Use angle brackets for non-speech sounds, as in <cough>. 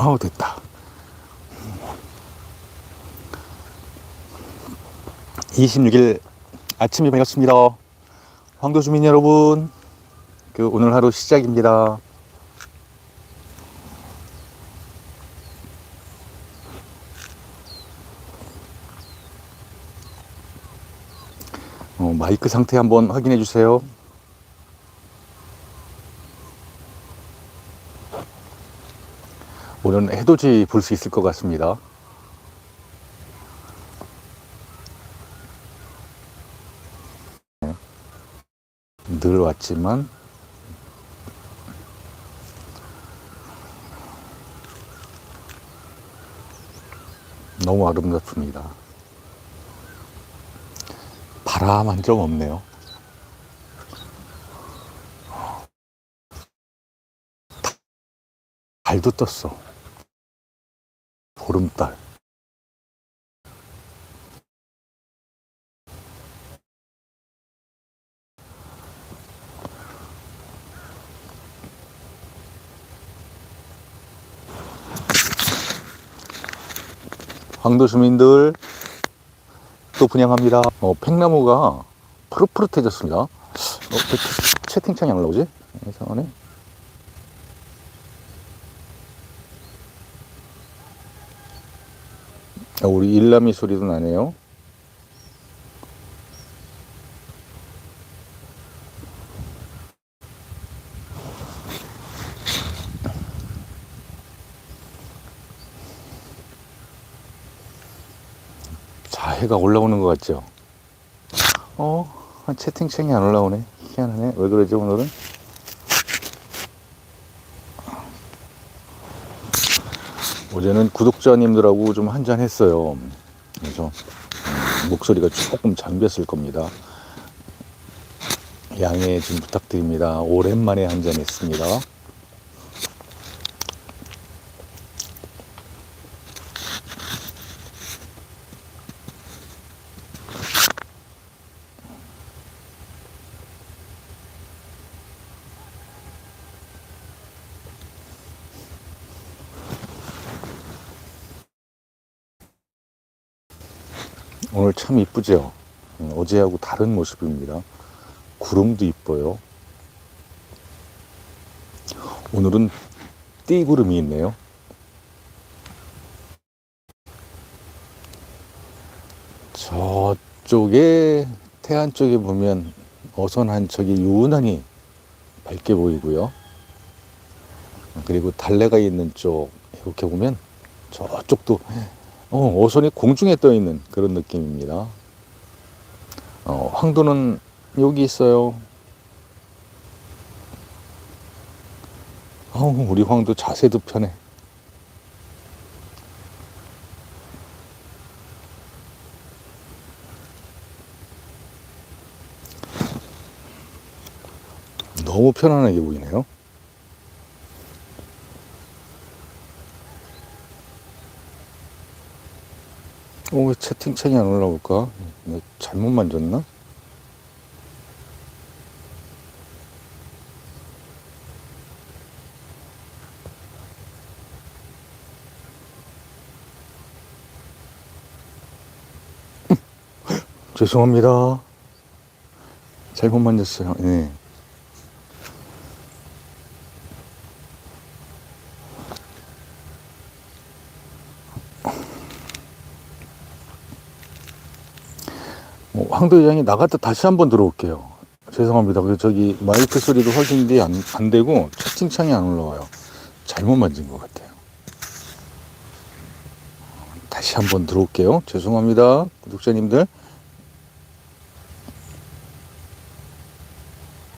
아우 됐다. 26일 아침이 밝았습니다. 황도 주민 여러분, 그 오늘 하루 시작입니다. 어, 마이크 상태 한번 확인해 주세요. 오늘은 해돋이 볼 수 있을 것 같습니다. 늘 왔지만 너무 아름답습니다. 바람 한 점 없네요. 달도 떴어. 보름달. 황도 주민들 또 분양합니다. 어, 팽나무가 푸릇푸릇해졌습니다. 어, 왜 채- 채팅창이 안 올라오지? 이상하네. 아, 우리 일남이 소리도 나네요. 자, 해가 올라오는 것 같죠? 어, 채팅창이 안 올라오네. 희한하네. 왜 그러지, 오늘은? 어제는 구독자님들하고 좀 한잔 했어요. 그래서 음, 목소리가 조금 잠겼을 겁니다. 양해 좀 부탁드립니다. 오랜만에 한잔 했습니다. 오늘 참 이쁘죠? 음, 어제하고 다른 모습입니다. 구름도 이뻐요. 오늘은 띠구름이 있네요. 저쪽에 태안 쪽에 보면 어선 한 척이 유난히 밝게 보이고요. 그리고 달래가 있는 쪽 이렇게 보면 저쪽도 어, 어선이 공중에 떠 있는 그런 느낌입니다. 어, 황도는 여기 있어요. 어우, 우리 황도 자세도 편해. 너무 편안하게 보이네요. 어, 왜 채팅창이 안 올라올까? 잘못 만졌나? <laughs> 죄송합니다. 잘못 만졌어요. 네. 황도 회장이 나갔다 다시 한번 들어올게요. 죄송합니다. 그 저기 마이크 소리도 확인이 안, 안 되고 채팅창이 안 올라와요. 잘못 만진 것 같아요. 다시 한번 들어올게요. 죄송합니다. 구독자님들.